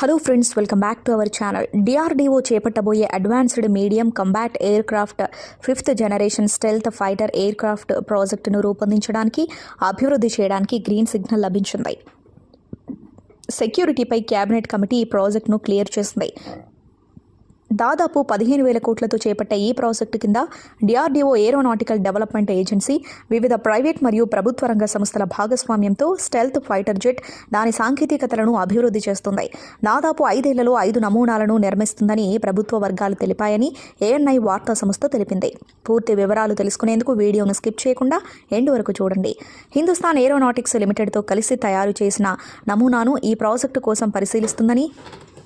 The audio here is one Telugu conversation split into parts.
Hello friends welcome back to our channel DRDO చేపట్టబోయే advanced medium combat aircraft fifth generation stealth fighter aircraft ప్రాజెక్టును రూపొందించడానికి అభివృద్ధి చేయడానికి గ్రీన్ సిగ్నల్ లభించింది. సెక్యూరిటీపై కేబినెట్ కమిటీ ఈ ప్రాజెక్టును క్లియర్ చేసింది. దాదాపు పదిహేను వేల కోట్లతో చేపట్టే ఈ ప్రాజెక్టు కింద డిఆర్డీఓ ఏరోనాటికల్ డెవలప్మెంట్ ఏజెన్సీ వివిధ ప్రైవేట్ మరియు ప్రభుత్వ రంగ సంస్థల భాగస్వామ్యంతో స్టెల్త్ ఫైటర్ జెట్ దాని సాంకేతికతలను అభివృద్ధి చేస్తుంది. దాదాపు ఐదేళ్ళలో ఐదు నమూనాలను నిర్మిస్తుందని ప్రభుత్వ వర్గాలు తెలిపాయని ఏఎన్ఐ వార్తా సంస్థ తెలిపింది. పూర్తి వివరాలు తెలుసుకునేందుకు వీడియోను స్కిప్ చేయకుండా ఎండ్ వరకు చూడండి. హిందుస్థాన్ ఏరోనాటిక్స్ లిమిటెడ్తో కలిసి తయారు చేసిన నమూనాను ఈ ప్రాజెక్టు కోసం పరిశీలిస్తుందని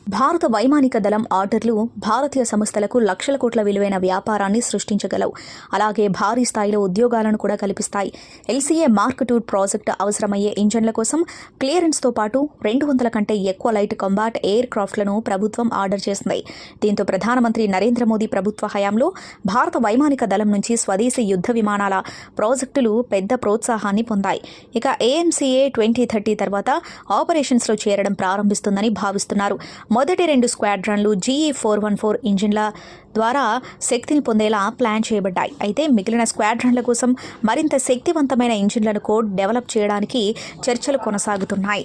భారత వైమానిక దళం ఆర్డర్లు భారతీయ సంస్థలకు లక్షల కోట్ల విలువైన వ్యాపారాన్ని సృష్టించగలవు. అలాగే భారీ స్థాయిలో ఉద్యోగాలను కూడా కల్పిస్తాయి. ఎల్సీఏ మార్క్ టూ ప్రాజెక్టు అవసరమయ్యే ఇంజన్ల కోసం క్లియరెన్స్తో పాటు రెండు వందల కంటే ఎక్కువ లైట్ కంబాట్ ఎయిర్ క్రాఫ్ట్లను ప్రభుత్వం ఆర్డర్ చేసింది. దీంతో ప్రధానమంత్రి నరేంద్ర మోదీ ప్రభుత్వ హయాంలో భారత వైమానిక దళం నుంచి స్వదేశీ యుద్ధ విమానాల ప్రాజెక్టులు పెద్ద ప్రోత్సాహాన్ని పొందాయి. ఇక ఏఎంసీఏ ట్వంటీ థర్టీ తర్వాత ఆపరేషన్స్లో చేరడం ప్రారంభిస్తుందని భావిస్తున్నారు. మొదటి రెండు స్క్వాడ్రన్లు జీఈ ఫోర్ వన్ ఫోర్ ఇంజిన్ల ద్వారా శక్తిని పొందేలా ప్లాన్ చేయబడ్డాయి. అయితే మిగిలిన స్క్వాడ్రన్ల కోసం మరింత శక్తివంతమైన ఇంజిన్లను కోడ్ డెవలప్ చేయడానికి చర్చలు కొనసాగుతున్నాయి.